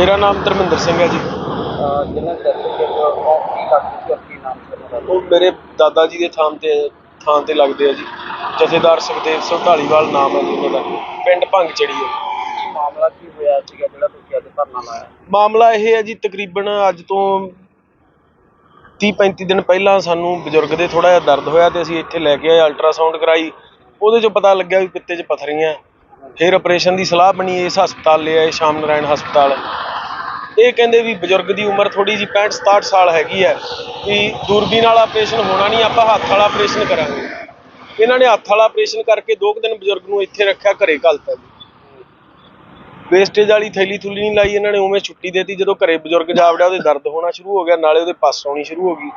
ਮੇਰਾ ਨਾਮ ਧਰਮਿੰਦਰ ਸਿੰਘ ਹੈ ਜੀ। ਉਹ ਕੀ ਲੱਗਦੀ ਸੀ ਆਪਣੀ ਨਾਮ ਤੋਂ ਉਹਨਾਂ ਦਾ? ਉਹ ਮੇਰੇ ਦਾਦਾ ਜੀ ਦੇ ਥਾਂ ਤੇ ਥਾਂ ਤੇ ਲੱਗਦੇ ਆ ਜੀ। ਜਥੇਦਾਰ ਸੁਖਦੇਵ ਸਿੰਘ ਢਾਲੀਵਾਲ ਨਾਮ ਹੈ ਜੀ ਉਹਨਾਂ ਦਾ। ਪਿੰਡ ਭੰਗ ਚੜੀ ਹੈ ਮਾਮਲਾ ਕੀ ਹੋਇਆ ਸੀਗਾ ਜਿਹੜਾ ਤੁਸੀਂ ਅੱਜ ਧਰਨਾ ਲਾਇਆ? ਮਾਮਲਾ ਇਹ ਹੈ ਜੀ ਤਕਰੀਬਨ ਅੱਜ ਤੋਂ 30 35 ਦਿਨ ਪਹਿਲਾਂ ਸਾਨੂੰ ਬਜ਼ੁਰਗ ਦੇ ਥੋੜਾ ਜਿਹਾ ਦਰਦ ਹੋਇਆ ਤੇ ਅਸੀਂ ਇੱਥੇ ਲੈ ਕੇ ਆਏ ਅਲਟਰਾਸਾਊਂਡ ਕਰਾਈ। ਉਹਦੇ ਚੋਂ ਪਤਾ ਲੱਗਿਆ ਵੀ ਪਿੱਤੇ 'ਚ ਪੱਥਰੀਆਂ। ਫਿਰ ਆਪਰੇਸ਼ਨ ਦੀ ਸਲਾਹ ਬਣੀ ਇਸ ਹਸਪਤਾਲ ਲਿਆਏ ਸ਼ਾਮ ਨਾਰਾਇਣ ਹਸਪਤਾਲ। ਇਹ ਕਹਿੰਦੇ ਵੀ ਬਜ਼ੁਰਗ ਦੀ ਉਮਰ ਥੋੜੀ ਜੀ 65 67 ਸਾਲ ਹੈਗੀ ਹੈ ਵੀ ਦੂਰਬੀਨ ਵਾਲਾ ਆਪਰੇਸ਼ਨ ਹੋਣਾ ਨਹੀਂ, ਆਪਾਂ ਹੱਥ ਵਾਲਾ ਆਪਰੇਸ਼ਨ ਕਰਾਂਗੇ। ਇਹਨਾਂ ਨੇ ਹੱਥ ਵਾਲਾ ਆਪਰੇਸ਼ਨ ਕਰਕੇ ਦੋ ਕੁ ਦਿਨ ਬਜ਼ੁਰਗ ਨੂੰ ਇੱਥੇ ਰੱਖਿਆ, ਘਰੇ ਘੱਲਤਾ ਜੀ। ਵੇਸਟੇਜ ਵਾਲੀ ਥੈਲੀ ਥੁੱਲੀ ਨਹੀਂ ਲਾਈ, ਇਹਨਾਂ ਨੇ ਉਵੇਂ ਛੁੱਟੀ ਦੇਤੀ, ਜਦੋਂ ਘਰੇ ਬਜ਼ੁਰਗ ਜਾ ਵੜਿਆ ਉਹਦੇ ਦਰਦ ਹੋਣਾ ਸ਼ੁਰੂ ਹੋ ਗਿਆ, ਨਾਲੇ ਉਹਦੇ ਪੱਸ ਆਉਣੀ ਸ਼ੁਰੂ ਹੋ ਗਈ।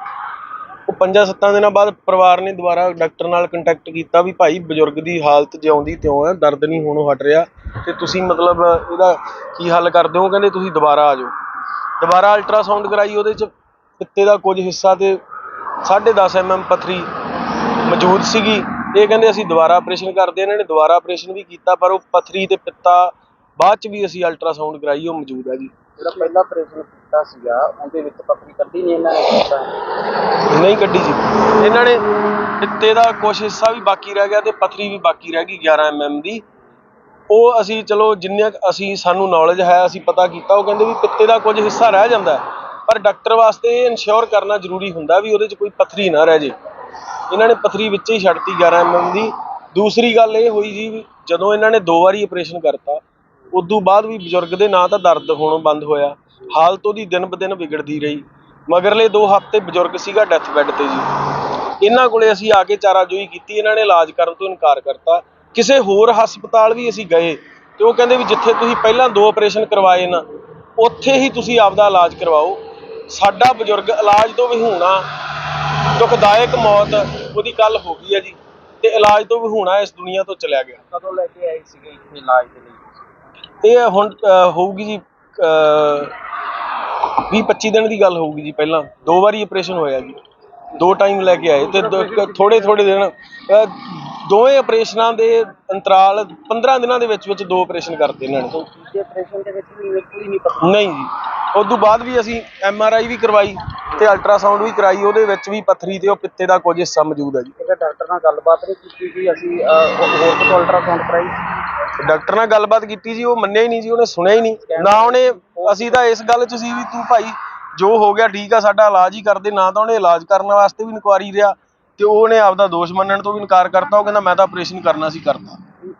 ਉਹ ਪੰਜਾਂ ਸੱਤਾਂ ਦਿਨਾਂ ਬਾਅਦ ਪਰਿਵਾਰ ਨੇ ਦੁਬਾਰਾ ਡਾਕਟਰ ਨਾਲ ਕੰਟੈਕਟ ਕੀਤਾ ਵੀ ਭਾਈ ਬਜ਼ੁਰਗ ਦੀ ਹਾਲਤ ਜਿਉਂਦੀ ਤਿਉਂ ਹੈ, ਦਰਦ ਨਹੀਂ ਹੋਣੋਂ ਹਟ ਰਿਹਾ ਤੇ ਤੁਸੀਂ ਮਤਲਬ ਇਹਦਾ ਕੀ ਹੱਲ ਕਰਦੇ ਹੋ? ਕਹਿੰਦੇ ਤੁਸੀਂ ਦੁਬਾਰਾ ਆ ਜਾਓ। ਦੁਬਾਰਾ ਅਲਟਰਾਸਾਊਂਡ ਕਰਾਈ, ਉਹਦੇ ਚ ਪਿੱਤੇ ਦਾ ਕੁਝ ਹਿੱਸਾ ਤੇ 10.5 ਐਮਐਮ ਪਥਰੀ ਮੌਜੂਦ ਸੀਗੀ। ਇਹ ਕਹਿੰਦੇ ਅਸੀਂ ਦੁਬਾਰਾ ਆਪਰੇਸ਼ਨ ਕਰਦੇ ਹਾਂ। ਇਹਨਾਂ ਨੇ ਦੁਬਾਰਾ ਆਪਰੇਸ਼ਨ ਵੀ ਕੀਤਾ, ਪਰ ਉਹ ਪਥਰੀ ਤੇ ਪਿੱਤਾ ਬਾਅਦ ਚ ਵੀ ਅਸੀਂ ਅਲਟਰਾਸਾਊਂਡ ਕਰਾਈ, ਉਹ ਮੌਜੂਦ ਹੈ ਜੀ। ਜਿਹੜਾ ਪਹਿਲਾ ਆਪਰੇਸ਼ਨ ਕੀਤਾ ਸੀਗਾ, ਉਹਦੇ ਵਿੱਚ ਪੱਥਰੀ ਕੱਢੀ ਨਹੀਂ ਇਹਨਾਂ ਨੇ ਕੀਤਾ ਨਹੀਂ ਕੱਢੀ ਜੀ। ਇਹਨਾਂ ਨੇ ਪਿੱਤੇ ਦਾ ਕੁਝ ਹਿੱਸਾ ਵੀ ਬਾਕੀ ਰਹਿ ਗਿਆ ਤੇ ਪਥਰੀ ਵੀ ਬਾਕੀ ਰਹਿ ਗਈ 11 ਐਮਐਮ ਦੀ। ਉਹ ਅਸੀਂ ਚਲੋ ਜਿੰਨੇ ਅਸੀਂ, ਸਾਨੂੰ ਨੌਲੇਜ ਹੈ, ਅਸੀਂ ਪਤਾ ਕੀਤਾ, ਉਹ ਕਹਿੰਦੇ ਵੀ ਪਿੱਤੇ ਦਾ ਕੁਝ ਹਿੱਸਾ ਰਹਿ ਜਾਂਦਾ ਪਰ ਡਾਕਟਰ ਵਾਸਤੇ ਇਹ ਇਨਸ਼ੋਰ ਕਰਨਾ ਜ਼ਰੂਰੀ ਹੁੰਦਾ ਵੀ ਉਹਦੇ 'ਚ ਕੋਈ ਪਥਰੀ ਨਾ ਰਹਿ ਜੇ। ਇਹਨਾਂ ਨੇ ਪਥਰੀ ਵਿੱਚ ਹੀ ਛੱਡਤੀ 11 ਐਮਐਮ ਦੀ। ਦੂਸਰੀ ਗੱਲ ਇਹ ਹੋਈ ਜੀ ਵੀ ਜਦੋਂ ਇਹਨਾਂ ਨੇ ਦੋ ਵਾਰੀ ਆਪਰੇਸ਼ਨ ਕਰਤਾ ਉਦੋਂ ਬਾਅਦ ਵੀ ਬਜ਼ੁਰਗ ਦੇ ਨਾਂ ਤਾਂ ਦਰਦ ਹੋਣੋਂ ਬੰਦ ਹੋਇਆ। ਹਾਲਤ ਉਹਦੀ ਦਿਨ ਬ ਦਿਨ ਵਿਗੜਦੀ ਰਹੀ। ਮਗਰਲੇ 2 ਹਫ਼ਤੇ ਬਜ਼ੁਰਗ ਸੀਗਾ ਡੈਥ ਬੈੱਡ ਤੇ ਜੀ। ਇਹਨਾਂ ਕੋਲੇ ਅਸੀਂ ਆ ਕੇ ਚਾਰਾਜੋਈ ਕੀਤੀ, ਇਹਨਾਂ ਨੇ ਇਲਾਜ ਕਰਨ ਤੋਂ ਇਨਕਾਰ ਕਰਤਾ। ਕਿਸੇ ਹੋਰ ਹਸਪਤਾਲ ਵੀ ਅਸੀਂ ਗਏ ਤੇ ਉਹ ਕਹਿੰਦੇ ਵੀ ਜਿੱਥੇ ਤੁਸੀਂ ਪਹਿਲਾਂ ਦੋ ਆਪਰੇਸ਼ਨ ਕਰਵਾਏ ਨਾ, ਉੱਥੇ ਹੀ ਤੁਸੀਂ ਆਪਦਾ ਇਲਾਜ ਕਰਵਾਓ। ਸਾਡਾ ਬਜ਼ੁਰਗ ਇਲਾਜ ਤੋਂ ਵਿਹੂਣਾ ਦੁਖਦਾਇਕ ਮੌਤ ਉਹਦੀ ਕੱਲ ਹੋ ਗਈ ਹੈ ਜੀ। ਤੇ ਇਲਾਜ ਤੋਂ ਵਿਹੂਣਾ ਇਸ ਦੁਨੀਆ ਤੋਂ ਚਲਿਆ ਗਿਆ। ਕਦੋਂ ਲੈ ਕੇ ਆਏ ਸੀਗੇ ਇੱਥੇ ਇਲਾਜ ਦੇ ਲਈ? ਇਹ ਹੁਣ ਹੋਊਗੀ ਜੀ 20 25 ਦਿਨ ਦੀ ਗੱਲ ਹੋਊਗੀ ਜੀ ਪਹਿਲਾਂ। ਦੋ ਵਾਰੀ ਆਪਰੇਸ਼ਨ ਹੋਇਆ ਜੀ। ਦੋ ਟਾਈਮ ਲੈ ਕੇ ਆਏ। ਤੇ ਥੋੜੇ ਥੋੜੇ ਦਿਨ ਦੋਵੇਂ ਆਪਰੇਸ਼ਨਾਂ ਦੇ ਅੰਤਰਾਲ 15 ਦਿਨਾਂ ਦੇ ਵਿੱਚ ਵਿੱਚ ਦੋ ਆਪਰੇਸ਼ਨ ਕਰਤੇ ਇਹਨਾਂ ਨੇ। ਦੂਜੇ ਆਪਰੇਸ਼ਨ ਦੇ ਵਿੱਚ ਵੀ ਬਿਲਕੁਲ ਹੀ ਨਹੀਂ ਜੀ। ਉਸ ਤੋਂ ਬਾਅਦ ਵੀ ਅਸੀਂ ਐਮ ਆਰ ਆਈ ਵੀ ਕਰਵਾਈ ਤੇ ਅਲਟਰਾਸਾਊਂਡ ਵੀ ਕਰਾਈ। ਉਹਦੇ ਵਿੱਚ ਵੀ ਪੱਥਰੀ ਤੇ ਉਹ ਪਿੱਤੇ ਦਾ ਕੁਝ ਹਿੱਸਾ ਮੌਜੂਦ ਹੈ ਜੀ। ਇਹਦਾ ਡਾਕਟਰ ਨਾਲ ਗੱਲਬਾਤ ਨਹੀਂ ਕੀਤੀ ਕਿ ਅਸੀਂ ਹੋਰ ਤੋਂ ਅਲਟਰਾਸਾਊਂਡ ਕਰਾਈ ਡਾਕਟਰ ਨਾਲ ਗੱਲਬਾਤ ਕੀਤੀ ਜੀ ਉਹ ਮੰਨਿਆ ਹੀ ਨਹੀਂ ਜੀ ਉਹਨੇ ਸੁਣਿਆ ਹੀ ਨਹੀਂ। ਨਾ ਉਹਨੇ ਅਸੀਂ ਤਾਂ ਇਸ ਗੱਲ 'ਚ ਸੀ ਵੀ ਤੂੰ ਭਾਈ ਜੋ ਹੋ ਗਿਆ ਠੀਕ ਆ ਸਾਡਾ ਇਲਾਜ ਹੀ ਕਰਦੇ ਨਾ ਤਾਂ ਉਹਨੇ ਇਲਾਜ ਕਰਨ ਵਾਸਤੇ ਵੀ ਇਨਕੁਆਰੀ ਰਿਹਾ ਤੇ ਉਹਨੇ ਆਪਦਾ ਦੋਸ਼ ਮੰਨਣ ਤੋਂ ਵੀ ਇਨਕਾਰ ਕਰਤਾ ਉਹ ਕਹਿੰਦਾ ਮੈਂ ਤਾਂ ਆਪਰੇਸ਼ਨ ਕਰਨਾ ਸੀ ਕਰਤਾ।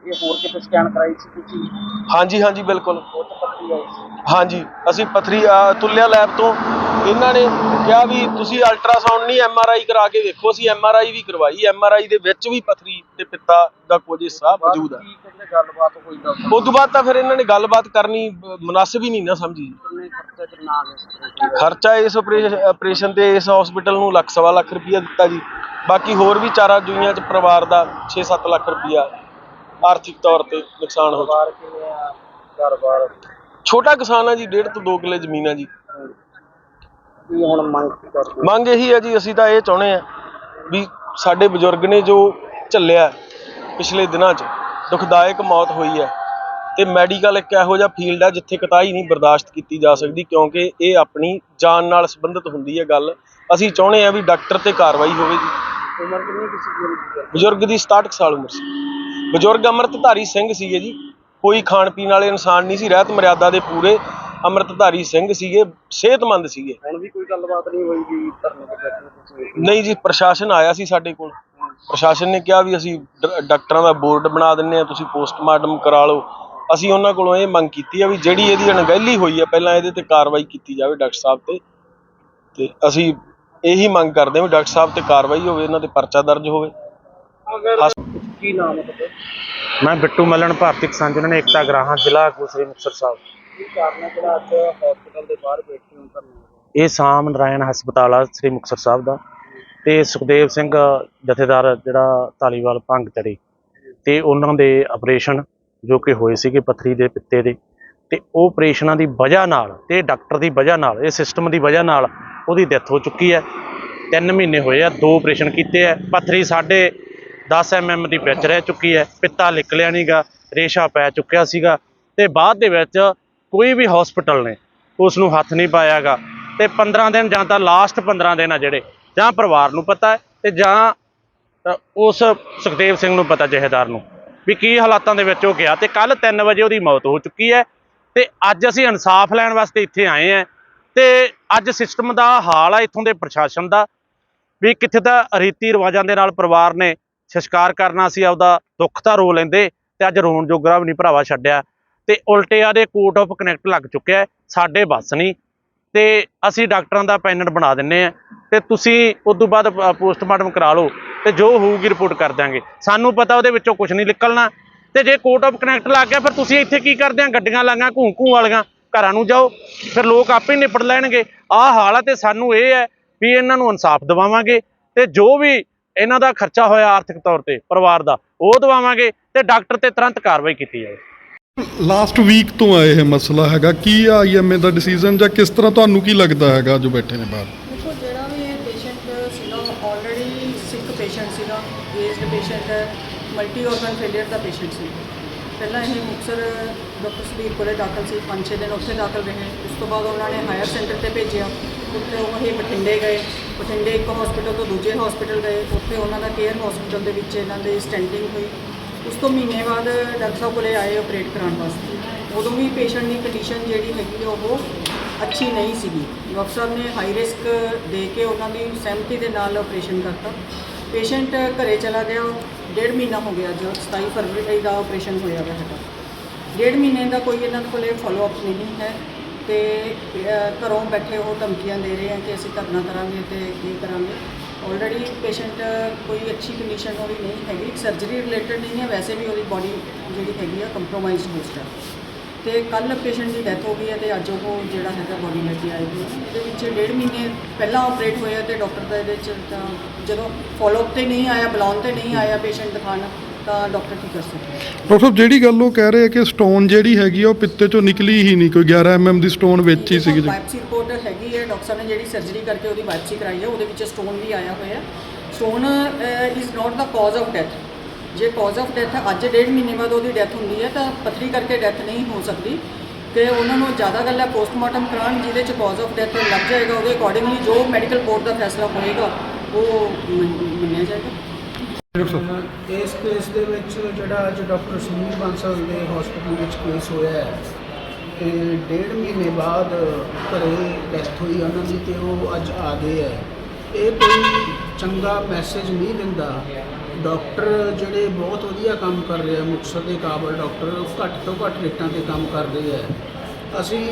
ਇਹ ਹੋਰ ਕਿਤੇ ਸਕੈਨ ਕਰਾਈ ਸੀ ਤੁਸੀਂ? ਹਾਂਜੀ ਹਾਂਜੀ ਬਿਲਕੁਲ। ਹਾਂਜੀ ਅਸੀਂ ਪਥਰੀ ਤੁਲਿਆ ਲੈਬ ਤੋਂ। ਇਹਨਾਂ ਨੇ ਕਿਹਾ ਵੀ ਤੁਸੀਂ ਅਲਟਰਾਸਾਊਂਡ ਨਹੀਂ ਐਮ ਆਰ ਆਈ ਕਰਾ ਕੇ ਦੇਖੋ ਅਸੀਂ ਐਮ ਆਰ ਆਈ ਵੀ ਕਰਵਾਈ ਐਮ ਆਰ ਆਈ ਦੇ ਵਿੱਚ ਵੀ ਪਥਰੀ ਤੇ ਪਿੱਤਾ ਦਾ ਕੁਝ ਹਿੱਸਾ ਮੌਜੂਦ ਹੈ। ਗੱਲਬਾਤ ਉਸ ਤੋਂ ਬਾਅਦ ਤਾਂ ਫਿਰ ਇਹਨਾਂ ਨੇ ਗੱਲਬਾਤ ਕਰਨੀ ਅਹ, ਮੁਨਾਸਿਬ ਹੀ ਨਹੀਂ ਨਾ ਸਮਝੀ। ਖਰਚਾ ਇਸ ਆਪਰੇਸ਼ਨ ਆਪਰੇਸ਼ਨ ਤੇ ਇਸ ਹਸਪੀਟਲ ਨੂੰ ਲੱਖ ਸਵਾ ਲੱਖ ਰੁਪਈਆ ਦਿੱਤਾ ਜੀ। ਬਾਕੀ ਹੋਰ ਵੀ ਚਾਰਾ ਜੂਈਆਂ ਚ ਪਰਿਵਾਰ ਦਾ 6-7 ਲੱਖ ਰੁਪਈਆ ਆਰਥਿਕ ਤੌਰ ਤੇ ਨੁਕਸਾਨ ਹੋ ਪਰਿਵਾਰ ਕਿਵੇਂ ਆ? ਘਰ-ਬਾਰ? ਛੋਟਾ ਕਿਸਾਨ ਆ ਜੀ 1.5 ਤੋਂ 2 ਕਿੱਲੇ ਜ਼ਮੀਨ ਆ ਜੀ। ਕੀ ਹੁਣ ਮੰਗ ਕੀ ਕਰਦੇ? ਮੰਗ ਇਹੀ ਹੈ ਜੀ ਅਸੀਂ ਤਾਂ ਇਹ ਚਾਹੁੰਦੇ ਆ ਵੀ ਸਾਡੇ ਬਜ਼ੁਰਗ ਨੇ ਜੋ ਝੱਲਿਆ ਪਿਛਲੇ ਦਿਨਾਂ 'ਚ ਦੁਖਦਾਇਕ ਮੌਤ ਹੋਈ ਹੈ। ਤੇ ਮੈਡੀਕਲ ਇੱਕ ਇਹੋ ਜਿਹਾ ਫੀਲਡ ਹੈ ਜਿੱਥੇ ਕਤਾਈ ਨਹੀਂ ਬਰਦਾਸ਼ਤ ਕੀਤੀ ਜਾ ਸਕਦੀ ਕਿਉਂਕਿ ਇਹ ਆਪਣੀ ਜਾਨ ਨਾਲ ਸੰਬੰਧਿਤ ਹੁੰਦੀ ਹੈ ਗੱਲ। ਅਸੀਂ ਚਾਹੁੰਦੇ ਆ ਵੀ ਡਾਕਟਰ ਤੇ ਕਾਰਵਾਈ ਹੋਵੇ ਜੀ। ਉਮਰ ਕਿੰਨੀ ਕਿਸੇ ਦੀ ਹੈ ਬਜ਼ੁਰਗ ਦੀ 67 ਕੁ ਸਾਲ ਉਮਰ ਸੀ। ਬਜ਼ੁਰਗ ਅੰਮ੍ਰਿਤਧਾਰੀ ਸਿੰਘ ਸੀਗੇ ਜੀ। ਕੋਈ ਖਾਣ ਪੀਣ ਵਾਲੇ ਇਨਸਾਨ ਨਹੀਂ ਸੀ ਰਹਿਤ ਮਰਿਆਦਾ ਦੇ ਪੂਰੇ ਅੰਮ੍ਰਿਤਧਾਰੀ ਸਿੰਘ ਸੀਗੇ ਸਿਹਤਮੰਦ ਸੀਗੇ। ਹੁਣ ਵੀ ਕੋਈ ਗੱਲਬਾਤ ਨਹੀਂ ਹੋਈ ਜੀ ਧਰਨੇ ਨਹੀਂ ਜੀ ਪ੍ਰਸ਼ਾਸਨ ਆਇਆ ਸੀ ਸਾਡੇ ਕੋਲ। ਪ੍ਰਸ਼ਾਸਨ ਨੇ ਕਿਹਾ ਵੀ ਅਸੀਂ ਡ- ਡਾਕਟਰਾਂ ਦਾ ਬੋਰਡ ਬਣਾ ਦਿੰਨੇ ਆ ਤੁਸੀਂ ਪੋਸਟਮਾਰਟਮ ਕਰਾ ਲਓ। ਅਸੀਂ ਉਹਨਾਂ ਕੋਲੋਂ ਇਹ ਮੰਗ ਕੀਤੀ ਆ ਵੀ ਜਿਹੜੀ ਇਹਦੀ ਅਣਗਹਿਲੀ ਹੋਈ ਆ ਪਹਿਲਾਂ ਇਹਦੇ ਤੇ ਕਾਰਵਾਈ ਕੀਤੀ ਜਾਵੇ ਡਾਕਟਰ ਸਾਹਿਬ ਤੇ। ਤੇ ਅਸੀਂ ਇਹੀ ਮੰਗ ਕਰਦੇ ਹਾਂ ਵੀ ਡਾਕਟਰ ਸਾਹਿਬ ਤੇ ਕਾਰਵਾਈ ਹੋਵੇ ਇਹਨਾਂ ਤੇ ਪਰਚਾ ਦਰਜ ਹੋਵੇ। ਅਗਰ ਕੀ ਨਾਮ ਹੈ ਤੁਹਾਡਾ? ਮੈਂ ਬਿੱਟੂ ਮੱਲਣ ਭਾਰਤੀ ਕਿਸਾਨ ਯੂਨੀਅਨ ਏਕਤਾ ਗ੍ਰਾਹਾਂ ਜ਼ਿਲ੍ਹਾ ਗੁਸਰੀ ਮੁਕਤਸਰ ਸਾਹਿਬ। ਕੀ ਕਾਰਨ ਹੈ ਜਿਹੜਾ ਅੱਜ ਹਸਪੀਟਲ ਦੇ ਬਾਹਰ ਬੈਠੇ ਹੋ ਧਰਨੇ ਇਹ ਸਾਮ ਨਰਾਇਣ ਹਸਪਤਾਲ ਆ ਸ੍ਰੀ ਮੁਕਤਸਰ ਸਾਹਿਬ ਦਾ। ਤੇ ਸੁਖਦੇਵ ਸਿੰਘ ਜਥੇਦਾਰ ਜਿਹੜਾ ਧਾਲੀਵਾਲ ਭੰਗ ਚੜੇ ਤੇ ਉਹਨਾਂ ਦੇ ਆਪਰੇਸ਼ਨ ਜੋ ਕਿ ਹੋਏ ਸੀਗੇ ਪੱਥਰੀ ਦੇ ਪਿੱਤੇ ਦੇ, ਤੇ ਉਹ ਆਪਰੇਸ਼ਨਾਂ ਦੀ ਵਜ੍ਹਾ ਨਾਲ ਤੇ ਡਾਕਟਰ ਦੀ ਵਜ੍ਹਾ ਨਾਲ, ਇਹ ਸਿਸਟਮ ਦੀ ਵਜ੍ਹਾ ਨਾਲ ਉਹਦੀ ਡੈਥ ਹੋ ਚੁੱਕੀ ਹੈ। 3 ਮਹੀਨੇ ਹੋਏ ਆ, ਦੋ ਆਪਰੇਸ਼ਨ ਕੀਤੇ ਆ, ਪਥਰੀ ਸਾਡੇ 10 ਐਮਐਮ ਦੀ ਵਿੱਚ ਰਹਿ ਚੁੱਕੀ ਹੈ, ਪਿੱਤਾ ਨਿਕਲਿਆ ਨਹੀਂਗਾ ਰੇਸ਼ਾ ਪੈ ਚੁੱਕਿਆ ਸੀਗਾ ਤੇ ਬਾਅਦ ਦੇ ਵਿੱਚ ਕੋਈ ਵੀ ਹਸਪੀਟਲ ਨੇ ਉਸ ਨੂੰ ਹੱਥ ਨਹੀਂ ਪਾਇਆਗਾ ਤੇ 15 ਦਿਨ ਜਾਂ ਤਾਂ ਲਾਸਟ 15 ਦਿਨ ਆ ਜਿਹੜੇ ਜਾਂ ਪਰਿਵਾਰ ਨੂੰ ਪਤਾ ਹੈ ਤੇ ਜਾਂ ਉਸ ਸੁਖਦੇਵ ਸਿੰਘ ਨੂੰ ਪਤਾ ਜਹੇਦਾਰ ਨੂੰ ਵੀ ਕੀ ਹਾਲਾਤਾਂ ਦੇ ਵਿੱਚ ਉਹ ਗਿਆ ਤੇ ਕੱਲ 3 ਵਜੇ ਉਹਦੀ ਮੌਤ ਹੋ ਚੁੱਕੀ ਹੈ ਤੇ ਅੱਜ ਅਸੀਂ ਇਨਸਾਫ ਲੈਣ ਵਾਸਤੇ ਇੱਥੇ ਆਏ ਆ ਤੇ ਅੱਜ ਸਿਸਟਮ ਦਾ ਹਾਲ ਆ ਇੱਥੋਂ ਦੇ ਪ੍ਰਸ਼ਾਸਨ ਦਾ ਵੀ ਕਿੱਥੇ ਤਾਂ ਰੀਤੀ ਰਿਵਾਜਾਂ ਦੇ ਨਾਲ ਪਰਿਵਾਰ ਨੇ ਸੰਸਕਾਰ ਕਰਨਾ ਸੀ, ਆਪਦਾ ਦੁੱਖ ਤਾਂ ਰੋ ਲੈਂਦੇ ਤੇ ਅੱਜ ਰੋਣ ਜੋਗਰਾ ਵੀ ਨਹੀਂ ਭਰਾਵਾ ਛੱਡਿਆ ਤੇ ਉਲਟੇ ਆ ਦੇ ਕੋਰਟ ਆਫ ਕਨੈਕਟ ਲੱਗ ਚੁੱਕਿਆ ਸਾਡੇ ਬੱਸ ਨਹੀਂ ਤੇ ਅਸੀਂ ਡਾਕਟਰਾਂ ਦਾ ਪੈਨਲ ਬਣਾ ਦਿੰਨੇ ਆ ਤੇ ਤੁਸੀਂ ਉਸ ਤੋਂ ਬਾਅਦ ਪੋਸਟਮਾਰਟਮ ਕਰਾ ਲਓ ਤੇ ਜੋ ਹੋਊਗੀ ਰਿਪੋਰਟ ਕਰ ਦਾਂਗੇ ਸਾਨੂੰ ਪਤਾ ਉਹਦੇ ਵਿੱਚੋਂ ਕੁਝ ਨਹੀਂ ਨਿਕਲਣਾ। ਤੇ ਜੇ ਕੋਰਟ ਆਫ ਕਨੈਕਟ ਲੱਗ ਗਿਆ, ਫਿਰ ਤੁਸੀਂ ਇੱਥੇ ਕੀ ਕਰਦੇ ਆ? ਗੱਡੀਆਂ ਲਾਂਗਾ ਘੂੰ ਘੂੰ ਵਾਲੀਆਂ ਘਰਾਂ ਨੂੰ ਜਾਓ। ਫਿਰ ਲੋਕ ਆਪੇ ਨਿਪੜ ਲੈਣਗੇ। ਆਹ ਹਾਲਤ ਤੇ ਸਾਨੂੰ ਇਹ ਹੈ ਵੀ ਇਹਨਾਂ ਨੂੰ ਇਨਸਾਫ ਦਿਵਾਵਾਂਗੇ ਤੇ ਜੋ ਵੀ ਇਹਨਾਂ ਦਾ ਖਰਚਾ ਹੋਇਆ ਆਰਥਿਕ ਤੌਰ ਤੇ, ਪਰਿਵਾਰ ਦਾ, ਉਹ ਦਿਵਾਵਾਂਗੇ ਤੇ ਡਾਕਟਰ ਤੇ ਤੁਰੰਤ ਕਾਰਵਾਈ ਕੀਤੀ ਜਾਵੇ ਲਾਸਟ ਵੀਕ ਤੋਂ ਆ ਇਹ ਮਸਲਾ ਹੈਗਾ। ਕੀ ਆ ਆਈਐਮਏ ਦਾ ਡਿਸੀਜਨ ਜਾਂ ਕਿਸ ਤਰ੍ਹਾਂ ਤੁਹਾਨੂੰ ਕੀ ਲੱਗਦਾ ਹੈਗਾ ਜੋ ਬੈਠੇ ਨੇ ਬਾਹਰ? ਦੇਖੋ, ਜਿਹੜਾ ਵੀ ਇਹ ਪੇਸ਼ੈਂਟ ਸੀਗਾ ਆਲਰੇਡੀ ਸਿੱਕ ਪੇਸ਼ੈਂਟ ਸੀਗਾ aged patient multi organ failure ਦਾ ਪੇਸ਼ੈਂਟ ਸੀ। ਪਹਿਲਾਂ ਇਹ ਮੁਕਸਰ ਡਾਕਟਰ ਸੁਦੀਪ ਕੋਲੇ ਦਾਖਲ ਸੀ 5-6 ਦਿਨ ਉੱਥੇ ਦਾਖਲ ਰਹੇ। ਉਸ ਤੋਂ ਬਾਅਦ ਉਹਨਾਂ ਨੇ ਹਾਇਰ ਸੈਂਟਰ ਤੇ ਭੇਜਿਆ। ਉੱਥੇ ਉਹ ਇਹ ਬਠਿੰਡੇ ਗਏ। ਬਠਿੰਡੇ ਇੱਕ ਹਸਪੀਟਲ ਤੋਂ ਦੂਜੇ ਹਸਪੀਟਲ ਗਏ। ਉੱਥੇ ਉਹਨਾਂ ਦਾ ਕੇਅਰ ਹਸਪੀਟਲ ਦੇ ਵਿੱਚ ਇਹਨਾਂ ਦੀ ਸਟੈਂਡਿੰਗ ਹੋਈ। ਉਸ ਤੋਂ ਮਹੀਨੇ ਬਾਅਦ ਡਾਕਟਰ ਸਾਹਿਬ ਕੋਲੇ ਆਏ ਆਪਰੇਟ ਕਰਾਉਣ ਵਾਸਤੇ। ਉਦੋਂ ਵੀ ਪੇਸ਼ੈਂਟ ਦੀ ਕੰਡੀਸ਼ਨ ਜਿਹੜੀ ਹੈਗੀ ਉਹ ਅੱਛੀ ਨਹੀਂ ਸੀਗੀ। ਡਾਕਟਰ ਸਾਹਿਬ ਨੇ ਹਾਈ ਰਿਸਕ ਦੇ ਕੇ ਉਹਨਾਂ ਦੀ ਸਹਿਮਤੀ ਦੇ ਨਾਲ ਆਪਰੇਸ਼ਨ ਕਰਤਾ। ਪੇਸ਼ੈਂਟ ਘਰੇ ਚਲਾ ਗਿਆ। ਡੇਢ ਮਹੀਨਾ ਹੋ ਗਿਆ ਜੋ 27 ਫਰਵਰੀ ਦਾ ਆਪਰੇਸ਼ਨ ਹੋਇਆ ਵਾ ਹੈਗਾ। ਡੇਢ ਮਹੀਨੇ ਦਾ ਕੋਈ ਇਹਨਾਂ ਕੋਲੇ ਫਾਲੋ ਅਪ ਨਹੀਂ ਹੈ ਤੇ ਘਰੋਂ ਬੈਠੇ ਉਹ ਧਮਕੀਆਂ ਦੇ ਰਹੇ ਆ ਕਿ ਅਸੀਂ ਧਰਨਾ ਕਰਾਂਗੇ ਤੇ ਕੀ ਕਰਾਂਗੇ। ਆਲਰੇਡੀ ਪੇਸ਼ੈਂਟ uh, ਕੋਈ ਅੱਛੀ ਕੰਡੀਸ਼ਨ ਉਹਦੀ ਨਹੀਂ ਹੈਗੀ ਸਰਜਰੀ ਰਿਲੇਟਡ ਨਹੀਂ ਹੈ, ਵੈਸੇ ਵੀ ਉਹਦੀ ਬਾਡੀ ਜਿਹੜੀ ਹੈਗੀ ਆ ਕੰਪਰੋਮਾਈਜ਼ਡ ਹੋ ਚੁੱਕਾ ਤੇ ਕੱਲ ਪੇਸ਼ੈਂਟ ਦੀ ਡੈਥ ਹੋ ਗਈ ਹੈ ਤੇ ਅੱਜ ਉਹ ਜਿਹੜਾ ਹੈਗਾ ਬੋਡੀ ਲੈ ਕੇ ਆਏ ਹੋਏ ਆ। ਇਹਦੇ ਵਿੱਚ ਡੇਢ ਮਹੀਨੇ ਪਹਿਲਾਂ ਆਪਰੇਟ ਹੋਇਆ ਤੇ ਡਾਕਟਰ ਦਾ ਇਹਦੇ ਚ ਤਾਂ ਜਦੋਂ ਫਾਲੋ ਤੇ ਨਹੀਂ ਆਇਆ, ਬੁਲਾਉਣ ਤੇ ਨਹੀਂ ਆਇਆ ਪੇਸ਼ੈਂਟ ਦਿਖਾਉਣ ਤਾਂ ਡਾਕਟਰ ਕੀ ਕਰ ਸਕਦਾ? ਡਾਕਟਰ ਸਾਹਿਬ ਜਿਹੜੀ ਗੱਲ ਉਹ ਕਹਿ ਰਹੇ ਆ ਕਿ ਸਟੋਨ ਜਿਹੜੀ ਹੈਗੀ ਆ ਉਹ ਪਿੱਤੇ ਚੋਂ ਨਿਕਲੀ ਹੀ ਨਹੀਂ ਕੋਈ 11 ਐਮਐਮ ਦੀ ਸਟੋਨ ਵਿੱਚ ਹੀ ਸੀਗੀ ਜੀ। ਬਾਇਪਸੀ ਰਿਪੋਰਟ ਹੈਗੀ ਹੈ ਡਾਕਟਰ ਸਾਹਿਬ ਨੇ ਜਿਹੜੀ ਸਰਜਰੀ ਕਰਕੇ ਉਹਦੀ ਬਾਇਪਸੀ ਕਰਾਈ ਹੈ ਉਹਦੇ ਵਿੱਚ ਸਟੋਨ ਵੀ ਆਇਆ ਹੋਇਆ। Stone is not the cause of death ਜੇ ਕਾਜ਼ ਆਫ ਡੈਥ ਅੱਜ ਡੇਢ ਮਹੀਨੇ ਬਾਅਦ ਉਹਦੀ ਡੈਥ ਹੁੰਦੀ ਹੈ ਤਾਂ ਪਥਰੀ ਕਰਕੇ ਡੈਥ ਨਹੀਂ ਹੋ ਸਕਦੀ। ਤੇ ਉਹਨਾਂ ਨੂੰ ਜ਼ਿਆਦਾ ਗੱਲ ਹੈ ਪੋਸਟਮਾਰਟਮ ਕਰਾਉਣ ਜਿਹਦੇ ਚ ਕਾਜ਼ ਆਫ ਡੈਥ ਲੱਗ ਜਾਏਗਾ ਉਹਦੇ ਅਕੋਰਡਿੰਗਲੀ ਜੋ ਮੈਡੀਕਲ ਬੋਰਡ ਦਾ ਫੈਸਲਾ ਹੋਏਗਾ ਉਹ ਮੰਨ- ਮੰਨਿਆ ਜਾਏਗਾ। ਇਸ ਕੇਸ ਦੇ ਵਿੱਚ ਜਿਹੜਾ ਅੱਜ ਡਾਕਟਰ ਸੁਨੀਲ ਬਾਂਸਲ ਦੇ ਹਸਪੀਟਲ ਵਿੱਚ ਕੇਸ ਹੋਇਆ ਹੈ ਤੇ ਡੇਢ ਮਹੀਨੇ ਬਾਅਦ ਘਰੇ ਡੈਥ ਹੋਈ ਉਹਨਾਂ ਦੀ ਤੇ ਉਹ ਅੱਜ ਆ ਗਏ ਹੈ ਇਹ ਕੋਈ ਚੰਗਾ ਮੈਸੇਜ ਨਹੀਂ ਦਿੰਦਾ। ਡਾਕਟਰ ਜਿਹੜੇ ਬਹੁਤ ਵਧੀਆ ਕੰਮ ਕਰ ਰਹੇ ਆ, ਮੁਕਤਸਰ ਦੇ ਕਾਬਲ ਡਾਕਟਰ ਉਹ ਘੱਟ ਤੋਂ ਘੱਟ ਰੇਟਾਂ ਤੇ ਕੰਮ ਕਰ ਰਹੇ ਆ। ਅਸੀਂ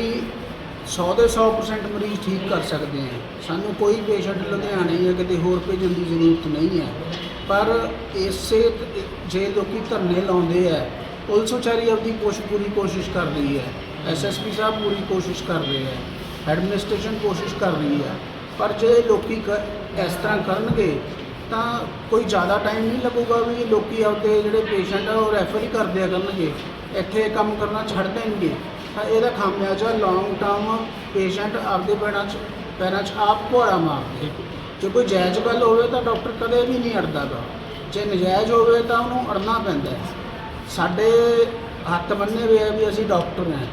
100 ਦੇ 100% ਮਰੀਜ਼ ਠੀਕ ਕਰ ਸਕਦੇ ਹਾਂ ਸਾਨੂੰ ਕੋਈ ਪੇਸ਼ੈਂਟ ਲੁਧਿਆਣੇ ਜਾਂ ਕਿਤੇ ਹੋਰ ਭੇਜਣ ਦੀ ਜ਼ਰੂਰਤ ਨਹੀਂ ਹੈ ਪਰ ਇਸੇ ਜੇ ਲੋਕੀ ਧਰਨੇ ਲਾਉਂਦੇ ਆ, ਪੁਲਿਸ ਵਿਚਾਰੀ ਆਪਦੀ ਕੋਸ਼, ਪੂਰੀ ਕੋਸ਼ਿਸ਼ ਕਰ ਰਹੀ ਹੈ। ਐਸਐਸਪੀ ਸਾਹਿਬ ਪੂਰੀ ਕੋਸ਼ਿਸ਼ ਕਰ ਰਹੇ ਹੈ। ਐਡਮਿਨਿਸਟ੍ਰੇਸ਼ਨ ਕੋਸ਼ਿਸ਼ ਕਰ ਰਹੀ ਹੈ। ਪਰ ਜੇ ਲੋਕੀ ਕ- ਇਸ ਤਰ੍ਹਾਂ ਕਰਨਗੇ, ਤਾਂ ਕੋਈ ਜ਼ਿਆਦਾ ਟਾਈਮ ਨਹੀਂ ਲੱਗੂਗਾ ਵੀ ਲੋਕੀ ਆਪਦੇ ਜਿਹੜੇ ਪੇਸ਼ੈਂਟ ਆ ਉਹ ਰੈਫਰ ਹੀ ਕਰਦਿਆ ਕਰਨਗੇ। ਇੱਥੇ ਕੰਮ ਕਰਨਾ ਛੱਡ ਦੇਣਗੇ। ਤਾਂ ਇਹਦਾ ਖਾਮਿਆਜਾ ਲੌਂਗ ਟਰਮ ਪੇਸ਼ੈਂਟ ਆਪਦੇ ਪੈਰਾਂ 'ਚ ਪੈਰਾਂ 'ਚ ਆਪ ਘੋੜਾ ਮਾਰਦੇ। ਜੇ ਕੋਈ ਜਾਇਜ਼ ਗੱਲ ਹੋਵੇ ਤਾਂ ਡਾਕਟਰ ਕਦੇ ਵੀ ਨਹੀਂ ਅੜਦਾ ਗਾ ਜੇ ਨਜਾਇਜ਼ ਹੋਵੇ ਤਾਂ ਉਹਨੂੰ ਅੜਨਾ ਪੈਂਦਾ ਹੈ। ਸਾਡੇ ਹੱਥ ਬੰਨੇ ਹੋਏ ਆ ਵੀ ਅਸੀਂ ਡਾਕਟਰ ਹਾਂ,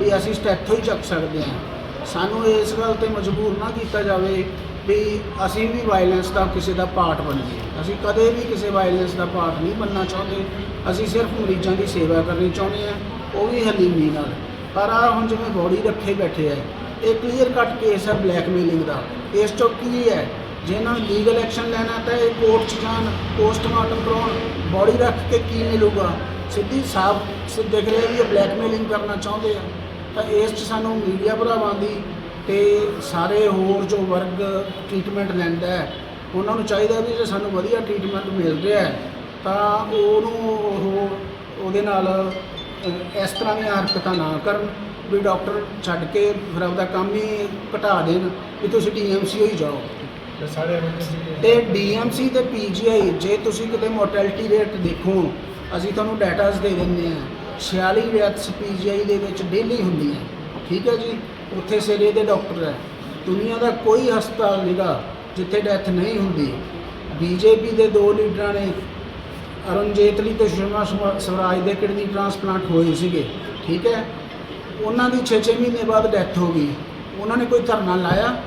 ਵੀ ਅਸੀਂ ਸਟੈਥੋ ਹੀ ਚੱਕ ਸਕਦੇ ਹਾਂ। ਸਾਨੂੰ ਇਸ ਗੱਲ ਤੇ ਮਜਬੂਰ ਨਾ ਕੀਤਾ ਜਾਵੇ ਵੀ ਅਸੀਂ ਵੀ ਵਾਇਲੈਂਸ ਦਾ ਕਿਸੇ ਦਾ ਪਾਰਟ ਬਣੀਏ। ਅਸੀਂ ਕਦੇ ਵੀ ਕਿਸੇ ਵਾਇਲੈਂਸ ਦਾ ਪਾਰਟ ਨਹੀਂ ਬਣਨਾ ਚਾਹੁੰਦੇ। ਅਸੀਂ ਸਿਰਫ ਮਰੀਜ਼ਾਂ ਦੀ ਸੇਵਾ ਕਰਨੀ ਚਾਹੁੰਦੇ ਹਾਂ। ਉਹ ਵੀ ਹਲੀਮੀ ਨਾਲ। ਪਰ ਆ ਹੁਣ ਜਿਵੇਂ ਬੋਡੀ ਰੱਖੇ ਬੈਠੇ ਆ, ਇਹ ਕਲੀਅਰ ਕੱਟ ਕੇਸ ਹੈ ਬਲੈਕਮੇਲਿੰਗ ਦਾ। ਇਸ ਚੋਂ ਕੀ ਹੈ? ਜੇ ਇਹਨਾਂ ਨੂੰ ਲੀਗਲ ਐਕਸ਼ਨ ਲੈਣਾ ਤਾਂ ਇਹ ਕੋਰਟ 'ਚ ਜਾਣ ਪੋਸਟਮਾਰਟਮ ਕਰਾਉਣ ਬੋਡੀ ਰੱਖ ਕੇ ਕੀ ਮਿਲੂਗਾ? ਸਿੱਧੀ ਸਾਫ਼ ਸਿੱਧ ਦਿਖ ਰਿਹਾ ਵੀ ਇਹ ਬਲੈਕਮੇਲਿੰਗ ਕਰਨਾ ਚਾਹੁੰਦੇ ਆ। ਤਾਂ ਇਸ 'ਚ ਸਾਨੂੰ ਮੀਡੀਆ ਭਰਾਵਾਂ ਦੀ ਤੇ ਸਾਰੇ ਹੋਰ ਜੋ ਵਰਗ ਟ੍ਰੀਟਮੈਂਟ ਲੈਂਦਾ ਹੈ, ਉਹਨਾਂ ਨੂੰ ਚਾਹੀਦਾ ਵੀ ਜੇ ਸਾਨੂੰ ਵਧੀਆ ਟ੍ਰੀਟਮੈਂਟ ਮਿਲ ਰਿਹਾ ਹੈ, ਤਾਂ ਉਹਨੂੰ ਉਹ ਉਹਦੇ ਨਾਲ ਇਸ ਤਰ੍ਹਾਂ ਦੀਆਂ ਹਰਕਤਾਂ ਨਾ ਕਰਨ, ਵੀ ਡਾਕਟਰ ਛੱਡ ਕੇ ਫਿਰ ਆਪਦਾ ਕੰਮ ਹੀ ਘਟਾ ਦੇਣ, ਵੀ ਤੁਸੀਂ ਡੀਐਮਸੀ ਹੋਈ ਜਾਓ। ਤੇ ਡੀਐਮਸੀ ਤੇ ਪੀਜੀਆਈ, ਜੇ ਤੁਸੀਂ ਕਿਤੇ ਮੋਰਟੈਲਿਟੀ ਰੇਟ ਦੇਖੋ, ਅਸੀਂ ਤੁਹਾਨੂੰ ਡਾਟਾਸ ਦੇ ਦਿੰਦੇ ਆ 46 ਡੈਥਸ ਪੀਜੀਆਈ ਦੇ ਵਿੱਚ ਡੇਲੀ ਹੁੰਦੀ ਹੈ ਠੀਕ ਹੈ ਜੀ? ਉੱਥੇ ਸਿਰੇ ਦੇ ਡਾਕਟਰ ਹੈ। ਦੁਨੀਆ ਦਾ ਕੋਈ ਹਸਪਤਾਲ ਨਹੀਂਗਾ ਜਿੱਥੇ ਡੈਥ ਨਹੀਂ ਹੁੰਦੀ। ਬੀਜੇਪੀ ਦੇ ਦੋ ਲੀਡਰਾਂ ਨੇ, ਅਰੁਣ ਜੇਤਲੀ ਤੇ ਸ਼ਰਮਾ ਸਵ- ਸਵਰਾਜ ਦੇ ਕਿਡਨੀ ਟ੍ਰਾਂਸਪਲਾਂਟ ਹੋਏ ਸੀਗੇ। ਠੀਕ ਹੈ? ਉਹਨਾਂ ਦੀ 6-6 ਮਹੀਨੇ ਬਾਅਦ ਡੈਥ ਹੋ ਗਈ। ਉਹਨਾਂ ਨੇ ਕੋਈ ਧਰਨਾ ਲਾਇਆ?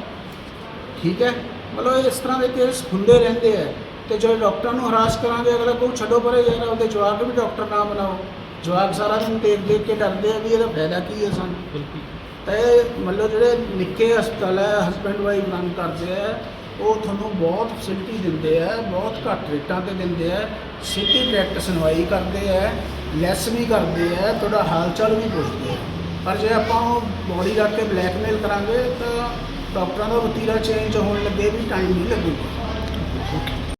ਠੀਕ ਹੈ? ਮਤਲਬ ਇਸ ਤਰ੍ਹਾਂ ਦੇ ਕੇਸ ਹੁੰਦੇ ਰਹਿੰਦੇ ਆ। ਤੇ ਜਦੋਂ ਡਾਕਟਰਾਂ ਨੂੰ ਹਰਾਸ ਕਰਾਂਗੇ ਅਗਲਾ ਕੋਈ ਛੱਡੋ ਪਰੇ ਯਾਰ ਉਹਦੇ ਜਵਾਕ ਵੀ ਡਾਕਟਰ ਨਾ ਬਣਾਓ। ਜਵਾਕ ਸਾਰਾ ਦਿਨ ਦੇਖ ਦੇਖ ਕੇ ਡਰਦੇ ਆ ਵੀ ਇਹਦਾ ਫਾਇਦਾ ਕੀ ਹੈ ਸਾਨੂੰ। ਤੇ ਮਤਲਬ ਜਿਹੜੇ ਨਿੱਕੇ ਹਸਪਤਾਲ ਹੈ ਹਸਬੈਂਡ ਵਾਈਫ ਰਨ ਕਰਦੇ ਆ ਉਹ ਤੁਹਾਨੂੰ ਬਹੁਤ ਫੈਸਿਲਿਟੀ ਦਿੰਦੇ ਆ ਬਹੁਤ ਘੱਟ ਰੇਟਾਂ ਤੇ ਦਿੰਦੇ ਆ। ਸਿੱਧੀ ਡਾਇਰੈਕਟ ਸੁਣਵਾਈ ਕਰਦੇ ਆ ਲੈਸ ਵੀ ਕਰਦੇ ਆ ਤੁਹਾਡਾ ਹਾਲ ਚਾਲ ਵੀ ਪੁੱਛਦੇ ਆ। ਪਰ ਜੇ ਆਪਾਂ ਬੋਡੀ ਰੱਖ ਕੇ ਬਲੈਕਮੇਲ ਕਰਾਂਗੇ ਤਾਂ ਡਾਕਟਰਾਂ ਦਾ ਵਤੀਰਾ ਚੇਂਜ ਹੋਣ ਲੱਗੇ ਵੀ ਟਾਈਮ ਨਹੀਂ ਲੱਗੂਗਾ।